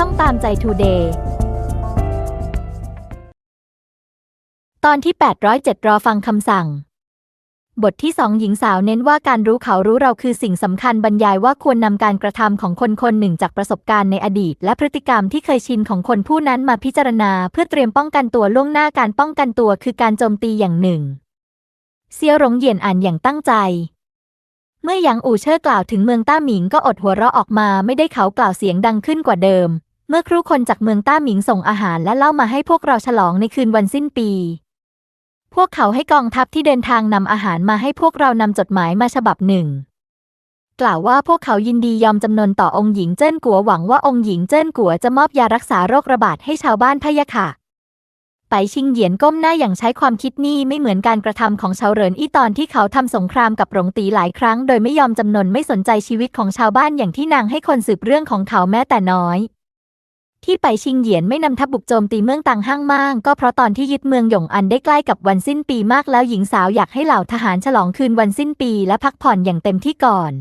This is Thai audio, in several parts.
ช่องตามใจทูเดย์ตอนที่ 807 รอฟังคำสั่ง บทที่สองหญิงสาวเน้นว่าการรู้เขารู้เราคือสิ่งสำคัญบรรยายว่าควรนำการกระทำของคนคนหนึ่งจากประสบการณ์ในอดีต และพฤติกรรมที่เคยชินของคนผู้นั้นมาพิจารณา เพื่อเตรียมป้องกันตัวล่วงหน้าการป้องกันตัวคือการโจมตีอย่างหนึ่ง เซียวหลงเหยียนอ่านอย่างตั้งใจเมื่อหยางอู่เชิ่อกล่าวถึงเมืองต้าหมิงก็อดหัวเราะออกมาไม่ได้เขากล่าวเสียงดังขึ้นกว่าเดิม เมื่อครูคนจากเมืองต้าหมิงส่งอาหารและเหล้ามาให้พวกเราฉลองในคืนวันสิ้นปี พวกเขาให้กองทัพที่เดินทางนำอาหารมาให้พวกเรานำจดหมายมาฉบับหนึ่ง กล่าวว่าพวกเขายินดียอมจำนนต่อองค์หญิงเจิ้นกัวหวังว่าองค์หญิงเจิ้นกัวจะมอบยารักษาโรคระบาดให้ชาวบ้านพะยะค่ะไปชิงเหยียนก้มหน้าอย่างใช้ความคิดนี่ไม่เหมือนการกระทำของชาวเหรินอี้ตอนที่เขาทำสงครามกับหลงตีหลายครั้ง โดยไม่ยอมจำนนไม่สนใจชีวิตของชาวบ้านอย่างที่นางให้คนสืบเรื่องของเขาแม้แต่น้อย ที่ไปชิงเหยียนไม่นำทัพบุกโจมตีเมืองตังห้างมากก็เพราะตอนที่ยึดเมืองหยงอันได้ใกล้กับวันสิ้นปีมากแล้วหญิงสาวอยากให้เหล่าทหารฉลองคืนวันสิ้นปีและพักผ่อนอย่างเต็มที่ก่อน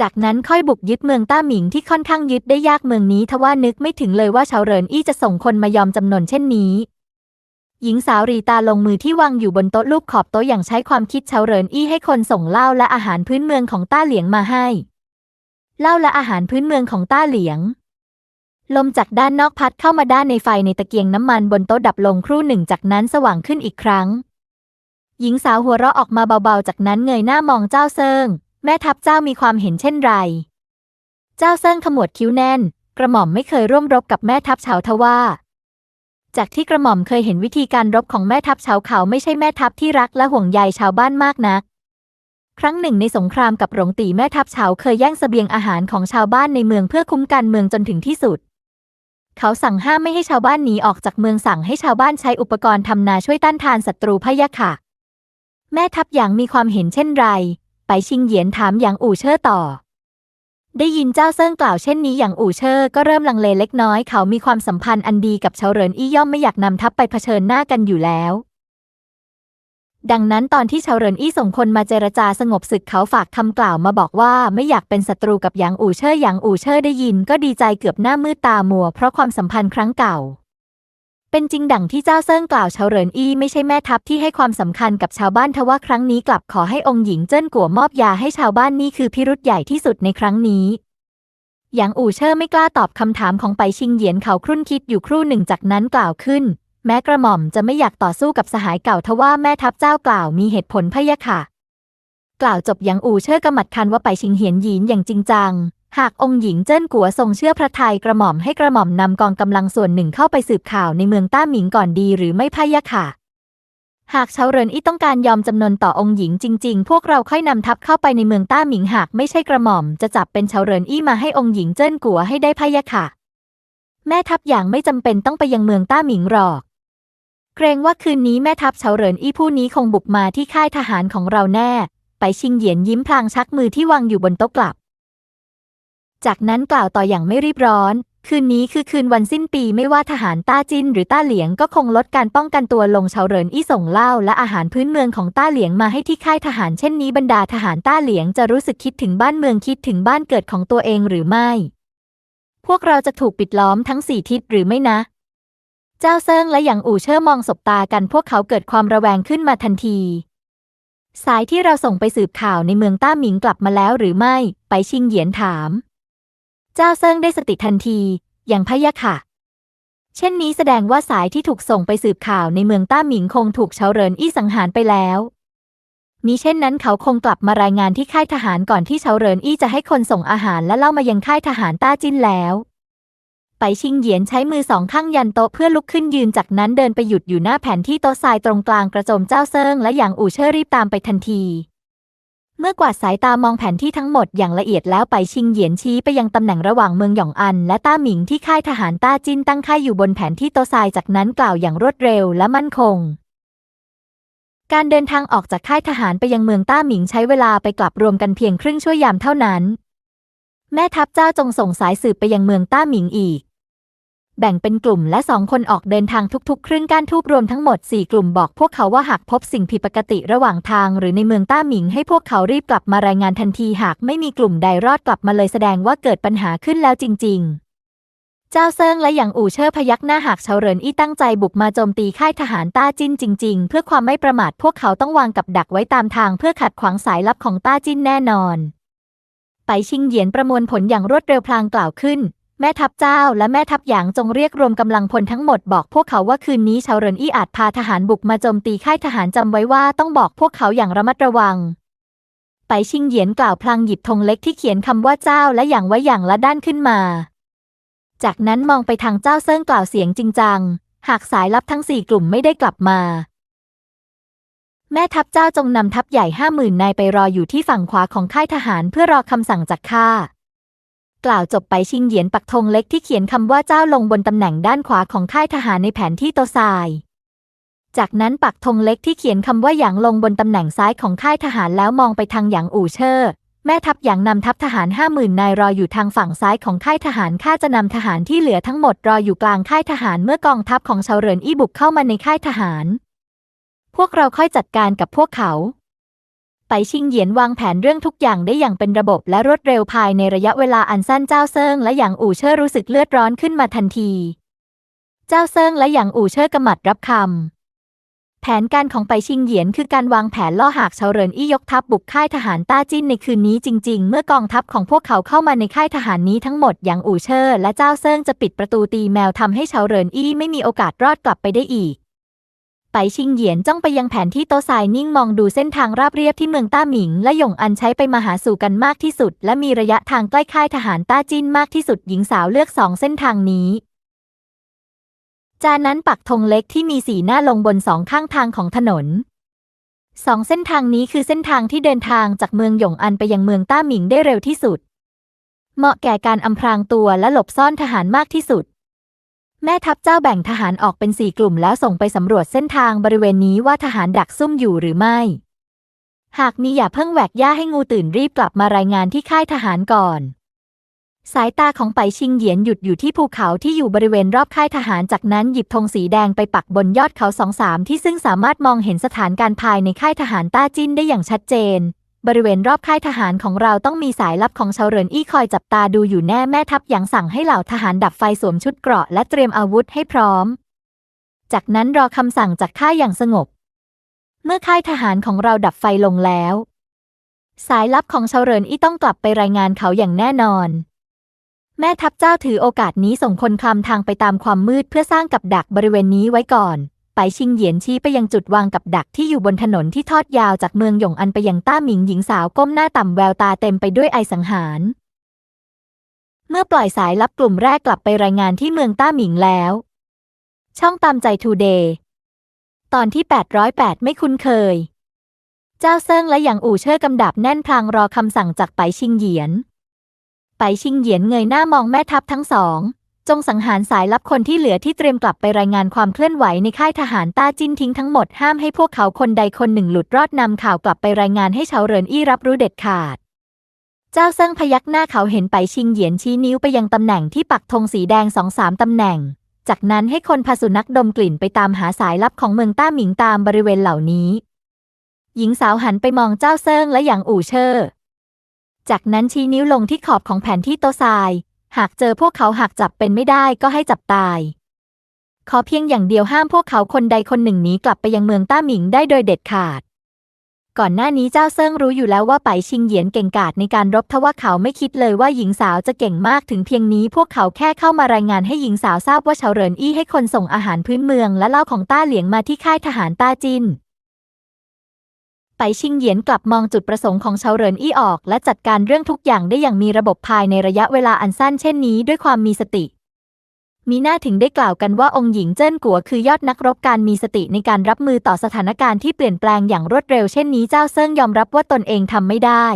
จากนั้นค่อยบุกยึดเมืองต้าหมิงที่ค่อนข้างยึดได้ยากเมืองนี้ทว่านึกไม่ถึงเลยว่าชาวเรินอี้จะส่งคนมายอมจำนนเช่นนี้หญิงสาวรีตาลงมือที่วางอยู่บนโต๊ะลูกขอบโต๊ะอย่างใช้ความคิดชาวเรินอี้ให้คนส่งเหล้าและอาหารพื้นเมืองของต้าเหลียงมาให้ เหล้าและอาหารพื้นเมืองของต้าเหลียง ลมจากด้านนอกพัดเข้ามาด้านในไฟในตะเกียงน้ำมันบนโต๊ะดับลงครู่หนึ่งจากนั้นสว่างขึ้นอีกครั้ง หญิงสาวหัวเราะออกมาเบาๆ จากนั้นเงยหน้ามองเจ้าเซิง แม่ทัพเจ้ามีความเห็นเช่นไร เจ้าเซิงขมวดคิ้วแน่น กระหม่อมไม่เคยร่วมรบกับแม่ทัพเฉาทว่า จากที่กระหม่อมเคยเห็นวิธีการรบของแม่ทัพเฉาเขาไม่ใช่แม่ทัพที่รักและห่วงใยชาวบ้านมากนัก ครั้งหนึ่งในสงครามกับหลงตีแม่ทัพเฉาเคยแย่งเสบียงอาหารของชาวบ้านในเมืองเพื่อคุ้มกันเมืองจนถึงที่สุด เขาสั่งห้ามไม่ให้ชาวบ้านหนีออกจากเมืองสั่งให้ชาวบ้านใช้อุปกรณ์ทำนาช่วยต้านทานศัตรูพยะค่ะ แม่ทัพหยางมีความเห็นเช่นไร ไปชิงเหยียนถามหยางอู่เช่อต่อ ได้ยินเจ้าเซิงกล่าวเช่นนี้อย่างอู่เชอก็เริ่มลังเลเล็กน้อย เขามีความสัมพันธ์อันดีกับเฉาเหรินอี้ย่อมไม่อยากนำทัพไปเผชิญหน้ากันอยู่แล้ว ดังนั้นตอนที่เฉาเรินอี้ส่งคนมาเจรจาสงบศึกเขาฝากคำกล่าวมาบอกว่าไม่อยากเป็นศัตรูกับหยางอู่เชอหยางอู่เชอได้ยินก็ดีใจเกือบหน้ามืดตามัว เพราะความสัมพันธ์ครั้งเก่า เป็นจริงดังที่เจ้าเซิงกล่าวเฉาเรินอี้ไม่ใช่แม่ทัพที่ให้ความสำคัญกับชาวบ้านทว่าครั้งนี้กลับขอให้องค์หญิงเจิ้นกัวมอบยาให้ชาวบ้านนี่คือพิรุธใหญ่ที่สุดในครั้งนี้หยางอู่เชอไม่กล้าตอบคำถามของไปชิงเหยียนเขาครุ่นคิดอยู่ครู่หนึ่งจากนั้นกล่าวขึ้น แม้กระหม่อมจะไม่อยากต่อสู้กับสหายเก่าทว่าแม่ทัพเจ้ากล่าวมีเหตุผลพะยะค่ะ กล่าวจบยางอูเชอร์กำมัดคันว่าไปชิงเหียนหยินอย่างจริงจัง หากองค์หญิงเจิ้นกัวทรงเชื่อพระทัยกระหม่อมให้กระหม่อมนำกองกำลังส่วนหนึ่งเข้าไปสืบข่าวในเมืองต้าหมิงก่อนดีหรือไม่พะยะค่ะ หากเฉาเรินอี้ต้องการยอมจำนนต่อองค์หญิงจริง ๆ พวกเราค่อยนำทัพเข้าไปในเมืองต้าหมิงหากไม่ใช่กระหม่อมจะจับเป็นเฉาเรินอี้มาให้องค์หญิงเจิ้นกัวให้ได้พะยะค่ะ แม่ทัพอย่างไม่จำเป็นต้องไปยังเมืองต้าหมิงหรอก เกรงว่าคืนนี้แม่ทัพเฉาเหรินอี้ผู้นี้คงบุกมาที่ค่ายทหารของเราแน่ ไปชิงเหยียนยิ้มพลางชักมือที่วางอยู่บนโต๊ะกลับ จากนั้นกล่าวต่ออย่างไม่รีบร้อน คืนนี้คือคืนวันสิ้นปีไม่ว่าทหารต้าจินหรือต้าเหลียงก็คงลดการป้องกันตัวลงเฉาเหรินอี้ส่งเหล้าและอาหารพื้นเมืองของต้าเหลียงมาให้ที่ค่ายทหารเช่นนี้บรรดาทหารต้าเหลียงจะรู้สึกคิดถึงบ้านเมืองคิดถึงบ้านเกิดของตัวเองหรือไม่ พวกเราจะถูกปิดล้อมทั้งสี่ทิศหรือไม่นะ เจ้าเซิงและหยางอู่เช่อมองสบตากันพวกเขาเกิดความระแวงขึ้นมาทันที สายที่เราส่งไปสืบข่าวในเมืองต้าหมิงกลับมาแล้วหรือไม่ ไปชิงเหยียนถาม เจ้าเซิงได้สติทันที อย่างพะยะค่ะ เช่นนี้แสดงว่าสายที่ถูกส่งไปสืบข่าวในเมืองต้าหมิงคงถูกเฉาเรินอี้สังหารไปแล้วมิเช่นนั้นเขาคงกลับมารายงานที่ค่ายทหารก่อนที่เฉาเรินอี้จะให้คนส่งอาหารและเล่ามายังค่ายทหารต้าจิ้นแล้ว ไปชิงเหยียนใช้มือสองข้างยันโต๊ะเพื่อลุกขึ้นยืนจากนั้นเดินไปหยุดอยู่หน้าแผนที่โต๊ะทรายตรงกลางกระโจมเจ้าเซิงและหยางอู่เช่อรีบตามไปทันที เมื่อกวาดสายตามองแผนที่ทั้งหมดอย่างละเอียดแล้วไปชิงเหยียนชี้ไปยังตำแหน่งระหว่างเมืองหยองอัน และต้าหมิงที่ค่ายทหารต้าจินตั้งค่ายอยู่บนแผนที่โต๊ะทรายจากนั้นกล่าวอย่างรวดเร็วและมั่นคงการเดินทางออกจากค่ายทหารไปยังเมืองต้าหมิงใช้เวลาไปกลับรวมกันเพียงครึ่งชั่วยามเท่านั้น แม่ทัพเจ้าจงส่งสายสืบไปยังเมืองต้าหมิงอีก แบ่งเป็นกลุ่มและสองคนออกเดินทางทุกๆ ครึ่งก้านทูบรวมทั้งหมด 4 กลุ่มบอกพวกเขาว่าหากพบสิ่งผิดปกติระหว่างทาง หรือในเมืองต้าหมิงให้พวกเขารีบกลับมารายงานทันทีหากไม่มีกลุ่มใดรอดกลับมาเลยแสดงว่าเกิดปัญหาขึ้นแล้วจริงๆเจ้าเซิงและหยางอู่เชอพยักหน้าหากเฉาเรินอี้ตั้งใจบุกมาโจมตีค่ายทหารต้าจิ้นจริง ๆ เพื่อความไม่ประมาทพวกเขาต้องวางกับดักไว้ตามทางเพื่อขัดขวางสายลับของต้าจิ้นแน่นอน ไปชิงเหยียนประมวลผลอย่างรวดเร็วพลางกล่าวขึ้น แม่ทัพเจ้าและแม่ทัพหยางจงเรียกรวมกำลังพลทั้งหมดบอกพวกเขาว่าคืนนี้เฉาเรินอี้อาจพาทหารบุกมาโจมตีค่ายทหารจำไว้ว่าต้องบอกพวกเขาอย่างระมัดระวัง ไปชิงเหยียนกล่าวพลางหยิบธงเล็กที่เขียนคำว่าเจ้าและอย่างไว้อย่างละด้านขึ้นมา จากนั้นมองไปทางเจ้าเซิงกล่าวเสียงจริงจัง หากสายลับทั้งสี่กลุ่มไม่ได้กลับมา แม่ทัพเจ้าจงนำทัพใหญ่ห้าหมื่นนายไปรออยู่ที่ฝั่งขวาของค่ายทหารเพื่อรอคำสั่งจากข้า กล่าวจบไปชิงเหยียนปักธงเล็กที่เขียนคำว่าเจ้าลงบนตำแหน่งด้านขวาของค่ายทหารในแผนที่โตซาย จากนั้นปักธงเล็กที่เขียนคำว่าหยางลงบนตำแหน่งซ้ายของค่ายทหารแล้วมองไปทางหยางอู่เชอร์แม่ทัพหยางนำทัพทหารห้าหมื่นนายรออยู่ทางฝั่งซ้ายของค่ายทหารข้าจะนำทหารที่เหลือทั้งหมดรออยู่กลางค่ายทหารเมื่อกองทัพของเฉาเรินอี้บุกเข้ามาในค่ายทหาร พวกเราค่อยจัดการกับพวกเขา ไปชิงเหยียนวางแผนเรื่องทุกอย่างได้อย่างเป็นระบบและรวดเร็วภายในระยะเวลาอันสั้นเจ้าเซิงและหยางอู่เชอร์รู้สึกเลือดร้อนขึ้นมาทันที เจ้าเซิงและหยางอู่เชอร์กำมัดรับคำ แผนการของไปชิงเหยียนคือการวางแผนล่อหากเฉาเรินอี้ยกทัพบุกค่ายทหารต้าจิ้นในคืนนี้จริง ๆ เมื่อกองทัพของพวกเขาเข้ามาในค่ายทหารนี้ทั้งหมดอย่างอู่เชอร์และเจ้าเซิงจะปิดประตูตีแมวทำให้เฉาเรินอี้ไม่มีโอกาสรอดกลับไปได้อีก ไปชิงเหยียนจ้องไปยังแผนที่โต๊ะทรายนิ่งมองดูเส้นทางราบเรียบที่เมืองต้าหมิง และหยงอันใช้ไปมาหาสู่กันมากที่สุด และมีระยะทางใกล้ค่ายทหารต้าจิ้นมากที่สุดหญิงสาวเลือกสองเส้นทางนี้จากนั้นปักธงเล็กที่มีสีหน้าลงบนสองข้างทางของถนนสองเส้นทางนี้คือเส้นทางที่เดินทางจากเมืองหยงอันไปยังเมืองต้าหมิงได้เร็วที่สุด เหมาะแก่การอำพรางตัวและหลบซ่อนทหารมากที่สุด แม่ทัพเจ้าแบ่งทหารออกเป็นสี่กลุ่มแล้วส่งไปสำรวจเส้นทางบริเวณนี้ว่าทหารดักซุ่มอยู่หรือไม่ หากมีอย่าเพิ่งแหวกย่าให้งูตื่นรีบกลับมารายงานที่ค่ายทหารก่อน สายตาของไปชิงเหยียนหยุดอยู่ที่ภูเขาที่อยู่บริเวณรอบค่ายทหารจากนั้นหยิบธงสีแดงไปปักบนยอดเขาสองสามที่ซึ่งสามารถมองเห็นสถานการณ์ภายในค่ายทหารต้าจิ้นได้อย่างชัดเจน บริเวณรอบค่ายทหารของเราต้องมีสายลับของเฉาเรินอี้คอยจับตาดูอยู่แน่แม่ทัพหยางสั่งให้เหล่าทหารดับไฟสวมชุดเกราะและเตรียมอาวุธให้พร้อม จากนั้นรอคำสั่งจากข้าอย่างสงบ เมื่อค่ายทหารของเราดับไฟลงแล้ว สายลับของเฉาเรินอี้ต้องกลับไปรายงานเขาอย่างแน่นอน แม่ทัพเจ้าถือโอกาสนี้ส่งคนคลำทางไปตามความมืดเพื่อสร้างกับดักบริเวณนี้ไว้ก่อน ไปชิงเหยียนชี้ไปยังจุดวางกับดักที่อยู่บนถนนที่ทอดยาวจากเมืองหยงอันไปยังต้าหมิงหญิงสาวก้มหน้าต่ำแววตาเต็มไปด้วยไอสังหาร เมื่อปล่อยสายลับกลุ่มแรกกลับไปรายงานที่เมืองต้าหมิงแล้ว ช่องตามใจทูเดย์ตอนที่ 808 ไม่คุ้นเคย เจ้าเซิงและหยางอู่เชอร์กำดับแน่นพลางรอคำสั่งจากไปชิงเหยียน ไปชิงเหยียนเงยหน้ามองแม่ทัพทั้งสอง จงสังหารสายลับคนที่เหลือที่เตรียมกลับไปรายงานความเคลื่อนไหวในค่ายทหารต้าจิ้นทิ้งทั้งหมดห้ามให้พวกเขาคนใดคนหนึ่งหลุดรอดนำข่าวกลับไปรายงานให้เฉาเรินอี้รับรู้เด็ดขาด เจ้าเซิงพยักหน้าเขาเห็นไปชิงเหยียนชี้นิ้วไปยังตำแหน่งที่ปักธงสีแดงสองสามตำแหน่ง จากนั้นให้คนพาสุนัขดมกลิ่นไปตามหาสายลับของเมืองต้าหมิงตามบริเวณเหล่านี้ หญิงสาวหันไปมองเจ้าเซิงและหยางอู่เชอร์จากนั้นชี้นิ้วลงที่ขอบของแผนที่โตทราย หากเจอพวกเขาหากจับเป็นไม่ได้ก็ให้จับตาย ขอเพียงอย่างเดียวห้ามพวกเขาคนใดคนหนึ่งหนีกลับไปยังเมืองต้าหมิงได้โดยเด็ดขาด ก่อนหน้านี้เจ้าเซิงรู้อยู่แล้วว่าไปชิงเหยียนเก่งกาจในการรบทว่าเขาไม่คิดเลยว่าหญิงสาวจะเก่งมากถึงเพียงนี้พวกเขาแค่เข้ามารายงานให้หญิงสาวทราบว่าเฉาเหรินอี้ให้คนส่งอาหารพื้นเมืองและเหล้าของต้าเหลียงมาที่ค่ายทหารต้าจิน ไปชิงเหยียนกลับมองจุดประสงค์ของเฉาเหรินอี้ออก และจัดการเรื่องทุกอย่างได้อย่างมีระบบภายในระยะเวลาอันสั้นเช่นนี้ด้วยความมีสติ มีหน้าถึงได้กล่าวกันว่าองค์หญิงเจิ้นกัวคือยอดนักรบการมีสติในการรับมือต่อสถานการณ์ที่เปลี่ยนแปลงอย่างรวดเร็วเช่นนี้เจ้าเซิงยอมรับว่าตนเองทำไม่ได้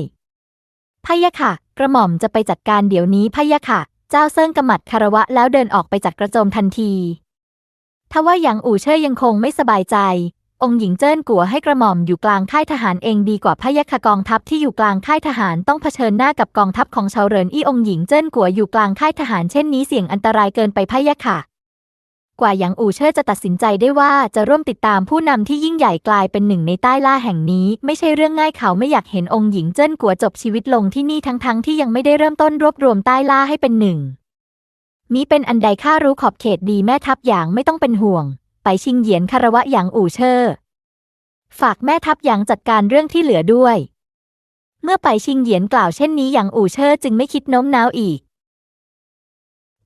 พะยะค่ะ กระหม่อมจะไปจัดการเดี๋ยวนี้พะยะค่ะ เจ้าเซิงกำมัดคารวะแล้วเดินออกไปจากกระโจมทันทีทว่าหยางอู่เช่ยยังคงไม่สบายใจ องค์หญิงเจิ้นกัวให้กระหม่อมอยู่กลางค่ายทหารเองดีกว่าพะยะค่ะกองทัพที่อยู่กลางค่ายทหารต้องเผชิญหน้ากับกองทัพของเฉาเรินอี้องค์หญิงเจิ้นกัวอยู่กลางค่ายทหารเช่นนี้เสี่ยงอันตรายเกินไปพะยะค่ะกว่าหยางอู่เชิดจะตัดสินใจได้ว่าจะร่วมติดตามผู้นำที่ยิ่งใหญ่กลายเป็นหนึ่งในใต้ล่าแห่งนี้ ไม่ใช่เรื่องง่ายเขาไม่อยากเห็นองค์หญิงเจิ้นกัวจบชีวิตลงที่นี่ทั้งๆที่ยังไม่ได้เริ่มต้นรวบรวมใต้ล่าให้เป็นหนึ่งนี้เป็นอันใดข้ารู้ขอบเขตดีแม่ทัพหยางไม่ต้องเป็นห่วง ไปชิงเหยียนคารวะหยางอู่เชอฝากแม่ทัพหยางจัดการเรื่องที่เหลือด้วย เมื่อไปชิงเหยียนกล่าวเช่นนี้หยางอู่เชอจึงไม่คิดโน้มน้าวอีก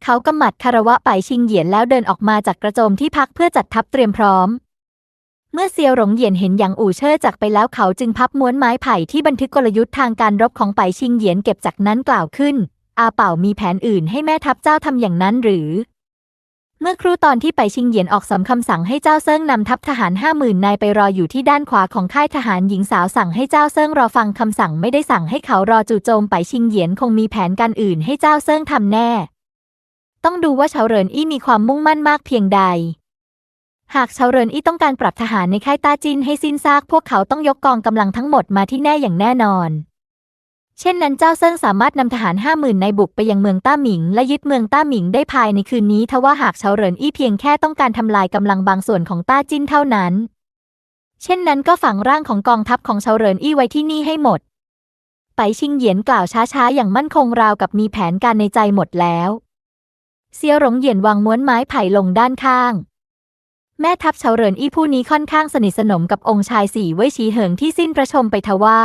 เขากำหมัดคารวะไปชิงเหยียนแล้วเดินออกมาจากกระโจมที่พักเพื่อจัดทัพเตรียมพร้อม เมื่อเซียวหลงเหยียนเห็นหยางอู่เชอจากไปแล้วเขาจึงพับม้วนไม้ไผ่ที่บันทึกกลยุทธ์ทางการรบของไปชิงเหยียนเก็บจากนั้นกล่าวขึ้น อาเป่ามีแผนอื่นให้แม่ทัพเจ้าทำอย่างนั้นหรือ เมื่อครู่ตอนที่ไปชิงเหยียนออกสำคำสั่งให้เจ้าเซิงนำทัพทหารห้าหมื่นนายไปรออยู่ที่ด้านขวาของค่ายทหารหญิงสาวสั่งให้เจ้าเซิงรอฟังคำสั่งไม่ได้สั่งให้เขารอจู่โจมไปชิงเหยียนคงมีแผนการอื่นให้เจ้าเซิงทำแน่ ต้องดูว่าเฉาเรินอี้มีความมุ่งมั่นมากเพียงใด หากเฉาเรินอี้ต้องการปรับทหารในค่ายต้าจินให้สิ้นซากพวกเขาต้องยกกองกำลังทั้งหมดมาที่แน่อย่างแน่นอน เช่นนั้นเจ้าเซิ่งสามารถนำทหารห้าหมื่นในบุกไปยังเมืองต้าหมิง และยึดเมืองต้าหมิงได้ภายในคืนนี้ทว่าหากเฉาเหรินอี้เพียงแค่ต้องการทำลายกำลังบางส่วนของต้าจินเท่านั้น เช่นนั้นก็ฝังร่างของกองทัพของเฉาเหรินอี้ไว้ที่นี่ให้หมด ไปชิงเหยียนกล่าวช้าๆอย่างมั่นคงราวกับมีแผนการในใจหมดแล้วเซียวหลงเหยียนวางม้วนไม้ไผ่ลงด้านข้าง แม่ทัพเฉาเหรินอี้ผู้นี้ค่อนข้างสนิทสนมกับองค์ชายสี่เว่ยชีเหิงที่สิ้นประชมไปทว่า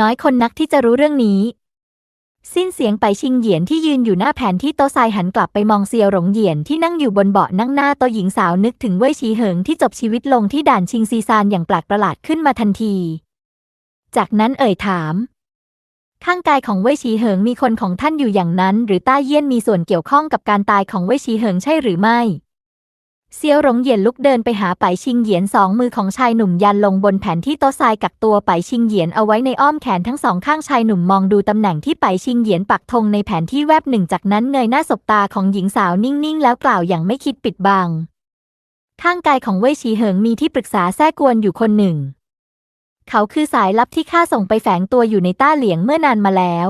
น้อยคนนักที่จะรู้เรื่องนี้ สิ้นเสียงไปชิงเหยียนที่ยืนอยู่หน้าแผนที่โต๊ะทรายหันกลับไปมองเซียวหลงเหยียนที่นั่งอยู่บนเบาะนั่งหน้าโต๊ะหญิงสาวนึกถึงเว่ยชีเหิงที่จบชีวิตลงที่ด่านชิงซีซานอย่างแปลกประหลาดขึ้นมาทันที จากนั้นเอ่ยถาม ข้างกายของเว่ยชีเหิงมีคนของท่านอยู่อย่างนั้น หรือต้าเยี่ยนมีส่วนเกี่ยวข้องกับการตายของเว่ยชีเหิงใช่หรือไม่ เซียวหลงเหยียนลุกเดินไปหาไปชิงเหยียนสองมือของชายหนุ่มยันลงบนแผนที่โต๊ะทรายกักตัวไปชิงเหยียนเอาไว้ในอ้อมแขนทั้งสองข้างชายหนุ่มมองดูตำแหน่งที่ไปชิงเหยียนปักธงในแผนที่แวบหนึ่งจากนั้นเงยหน้าสบตาของหญิงสาวนิ่งๆ แล้วกล่าวอย่างไม่คิดปิดบังข้างกายของเว่ยชีเหิงมีที่ปรึกษาแท้กวนอยู่คนหนึ่ง เขาคือสายลับที่ข้าส่งไปแฝงตัวอยู่ในต้าเหลียงเมื่อนานมาแล้ว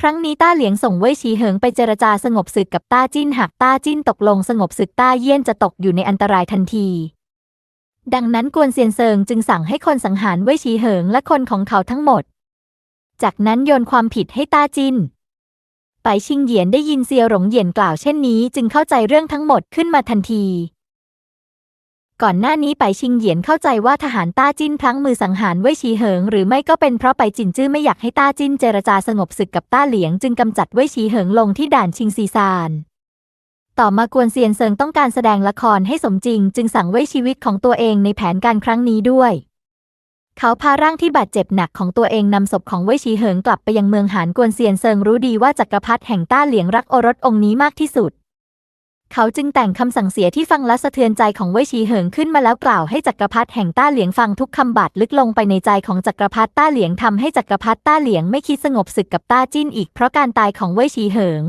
ครั้งนี้ต้าเหลียงส่งเว่ยชีเหิงไปเจรจาสงบศึกกับต้าจิ้นหากต้าจิ้นตกลงสงบศึกต้าเยี่ยนจะตกอยู่ในอันตรายทันที ดังนั้นกวนเซียนเซิงจึงสั่งให้คนสังหารเว่ยชีเหิงและคนของเขาทั้งหมด จากนั้นโยนความผิดให้ต้าจิ้น ไปชิงเหยียนได้ยินเซียวหลงเหยียนกล่าวเช่นนี้ จึงเข้าใจเรื่องทั้งหมดขึ้นมาทันที ก่อนหน้านี้ไปชิงเหยียนเข้าใจว่าทหารต้าจิ้นพลั้งมือสังหารเว่ยชีเหิง หรือไม่ก็เป็นเพราะไปจินจื้อไม่อยากให้ต้าจิ้นเจรจาสงบศึกกับต้าเหลียง จึงกำจัดเว่ยชีเหิงลงที่ด่านชิงซีซาน ต่อมากวนเซียนเซิงต้องการแสดงละครให้สมจริง จึงสั่งเว่ยชีวิตของตัวเองในแผนการครั้งนี้ด้วย เขาพาร่างที่บาดเจ็บหนักของตัวเองนำศพของเว่ยชีเหิงกลับไปยังเมืองหานกวนเซียนเซิงรู้ดีว่าจักรพรรดิแห่งต้าเหลียงรักโอรสองค์นี้มากที่สุด เขาจึงแต่งคำสั่งเสียที่ฟังและสะเทือนใจของเว่ยชีเหิงขึ้นมาแล้วกล่าวให้จักรพรรดิแห่งต้าเหลียงฟังทุกคำบาดลึกลงไปในใจของจักรพรรดิต้าเหลียงทำให้จักรพรรดิต้าเหลียงไม่คิดสงบศึกกับต้าจิ้นอีกเพราะการตายของเว่ยชีเหิง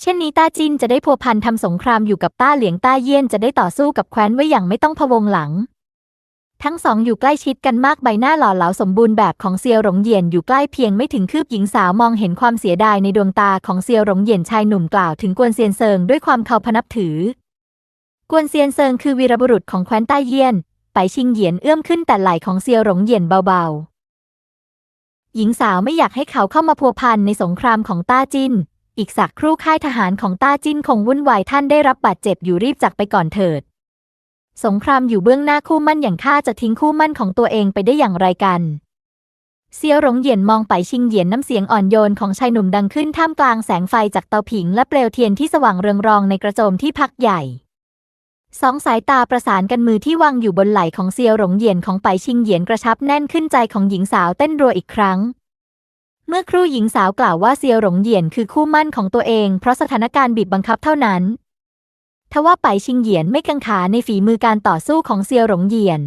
เช่นนี้ต้าจิ้นจะได้พัวพันทำสงครามอยู่กับต้าเหลียงต้าเยี่ยนจะได้ต่อสู้กับแคว้นไว้อย่างไม่ต้องพะวงหลัง ทั้งสองอยู่ใกล้ชิดกันมากใบหน้าหล่อเหลาสมบูรณ์แบบของเซียวหลงเหยียนอยู่ใกล้เพียงไม่ถึงคืบหญิงสาวมองเห็นความเสียดายในดวงตาของเซียวหลงเหยียนชายหนุ่มกล่าวถึงกวนเซียนเซิงด้วยความเคารพนับถือ กวนเซียนเซิงคือวีรบุรุษของแคว้นใต้เยี่ยน ไปชิงเหยียนเอื้อมขึ้นแต่ไหล่ของเซียวหลงเหยียนเบาๆ หญิงสาวไม่อยากให้เขาเข้ามาพัวพันในสงครามของต้าจินอีกสักครู่ค่ายทหารของต้าจิ้นคงวุ่นวายท่านได้รับบาดเจ็บอยู่รีบจากไปก่อนเถิด สงครามอยู่เบื้องหน้าคู่มั่นอย่างข้าจะทิ้งคู่มั่นของตัวเองไปได้อย่างไรกัน เซียวหลงเหยียนมองไปชิงเหยียนน้ำเสียงอ่อนโยนของชายหนุ่มดังขึ้นท่ามกลางแสงไฟจากเตาผิงและเปลวเทียนที่สว่างเรืองรองในกระโจมที่พักใหญ่ สองสายตาประสานกันมือที่วางอยู่บนไหล่ของเซียวหลงเหยียนของไปชิงเหยียนกระชับแน่นขึ้นใจของหญิงสาวเต้นรัวอีกครั้งเมื่อครู่หญิงสาวกล่าวว่าเซียวหลงเหยียนคือคู่มั่นของตัวเอง เพราะสถานการณ์บีบบังคับเท่านั้น ทว่าไปชิงเหยียนไม่กังขาในฝีมือการต่อสู้ของเซียวหลงเหยียน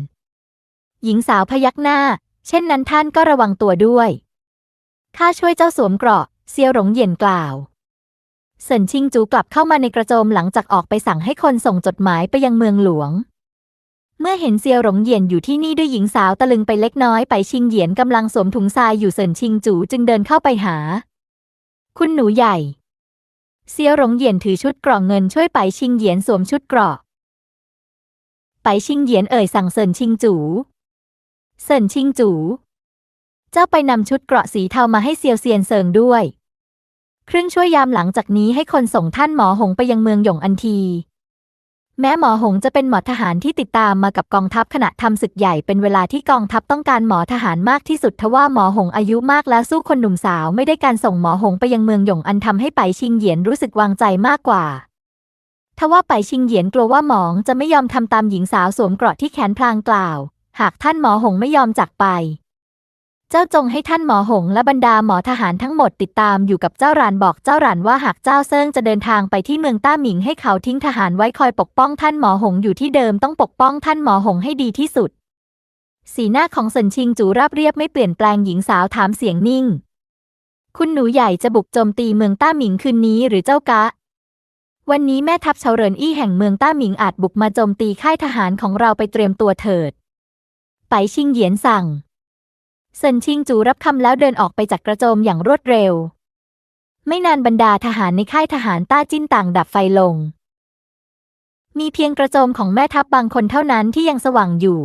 หญิงสาวพยักหน้า เช่นนั้นท่านก็ระวังตัวด้วยข้าช่วยเจ้าสวมเกราะเซียวหลงเหยียนกล่าวเซินชิงจูกลับเข้ามาในกระโจมหลังจากออกไปสั่งให้คนส่งจดหมายไปยังเมืองหลวง เมื่อเห็นเซียวหลงเหยียนอยู่ที่นี่ด้วยหญิงสาวตะลึงไปเล็กน้อยไปชิงเหยียนกำลังสวมถุงทรายอยู่เซินชิงจูจึงเดินเข้าไปหา คุณหนูใหญ่ เซียวหลงเหยียนถือชุดเกราะเงินช่วยไปชิงเหยียนสวมชุดเกราะไปชิงเหยียนเอ่ยสั่งเซินชิงจู เซินชิงจู เจ้าไปนำชุดเกราะสีเทามาให้เซียวเซียนเซิงด้วย ครึ่งช่วยามหลังจากนี้ให้คนส่งท่านหมอหงไปยังเมืองหยงอันที แม้หมอหงจะเป็นหมอทหารที่ติดตามมากับกองทัพขณะทำศึกใหญ่เป็นเวลาที่กองทัพต้องการหมอทหารมากที่สุดทว่าหมอหงอายุมากแล้วสู้คนหนุ่มสาวไม่ได้การส่งหมอหงไปยังเมืองหยงอันทำให้ไปชิงเหยียนรู้สึกวางใจมากกว่าทว่าไปชิงเหยียนกลัวว่าหมองจะไม่ยอมทำตามหญิงสาวสวมเกราะที่แขนพลางกล่าว หากท่านหมอหงไม่ยอมจากไป เจ้าจงให้ท่านหมอหงและบรรดาหมอทหารทั้งหมดติดตามอยู่กับเจ้าหรานบอกเจ้าหรานว่าหากเจ้าเซิงจะเดินทางไปที่เมืองต้าหมิงให้เขาทิ้งทหารไว้คอยปกป้องท่านหมอหงอยู่ที่เดิมต้องปกป้องท่านหมอหงให้ดีที่สุด สีหน้าของเซินชิงจูราบเรียบไม่เปลี่ยนแปลงหญิงสาวถามเสียงนิ่ง คุณหนูใหญ่จะบุกโจมตีเมืองต้าหมิงคืนนี้หรือเจ้ากะ วันนี้แม่ทัพเฉาเรินอี้แห่งเมืองต้าหมิงอาจบุกมาโจมตีค่ายทหารของเราไปเตรียมตัวเถิด ไปชิงเหยียนสั่ง เซินชิงจูรับคำแล้วเดินออกไปจากกระโจมอย่างรวดเร็ว ไม่นานบรรดาทหารในค่ายทหารต้าจิ้นต่างดับไฟลง มีเพียงกระโจมของแม่ทัพบางคนเท่านั้นที่ยังสว่างอยู่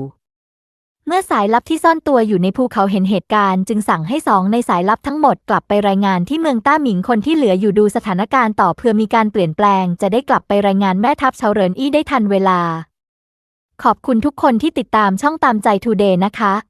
เมื่อสายลับที่ซ่อนตัวอยู่ในภูเขาเห็นเหตุการณ์จึงสั่งให้สองในสายลับทั้งหมดกลับไปรายงานที่เมืองต้าหมิงคนที่เหลืออยู่ดูสถานการณ์ต่อเพื่อมีการเปลี่ยนแปลง จะได้กลับไปรายงานแม่ทัพเฉาเรินอี้ได้ทันเวลา ขอบคุณทุกคนที่ติดตามช่องตามใจทูเดย์นะคะ